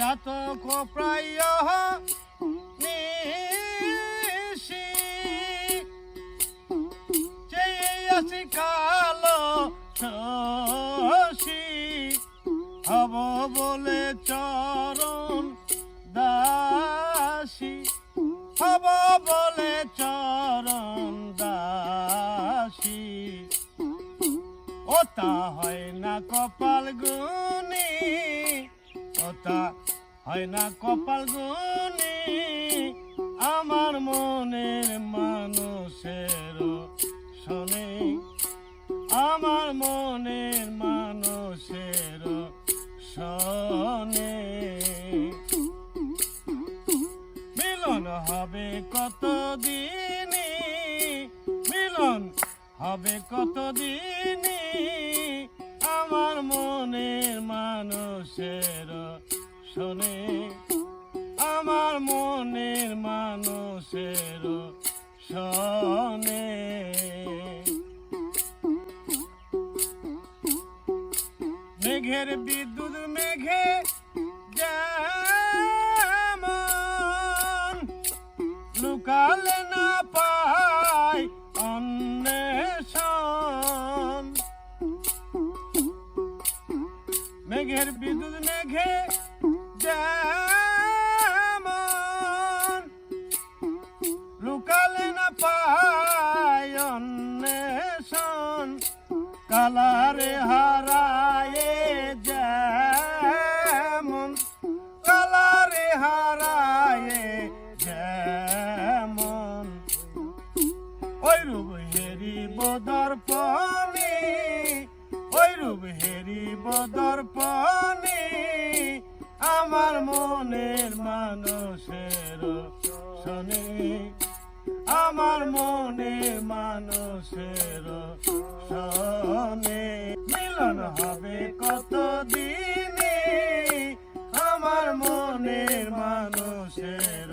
চাতক প্রায় নিশি চেয়ে আসি কালো শশী। হব বলে চরণ দাসী। হব বলে চরণ দাসী। ওটা হয় না কপাল গুনি ওটা হয় না কপাল গুনি আমার মনের মানুষের শোনে। আমার মনের মানুষের শোনে। মিলন হবে কত দিনে মিলন হবে কত দিনে আমার মনের মানুষের শোনে আমার মনের মানুষের শোনে। মেঘের বিদ্যুৎ মেঘে যেমন লুকালে না পায় অন্বেষণ। মেঘের বিদ্যুৎ মেঘে যেমন লুকালে না পায় অন্বেষণ, কালারে হারায়ে যেমন, কালারে হারায়ে যেমন। ওই রূপ হেরি বদর পানি ওই রূপ হেরি বদর পানি আমার মনের মানুষের শনি। আমার মনে মানুষের শনি। মিলন হবে কত দিনে আমার মনের মানুষের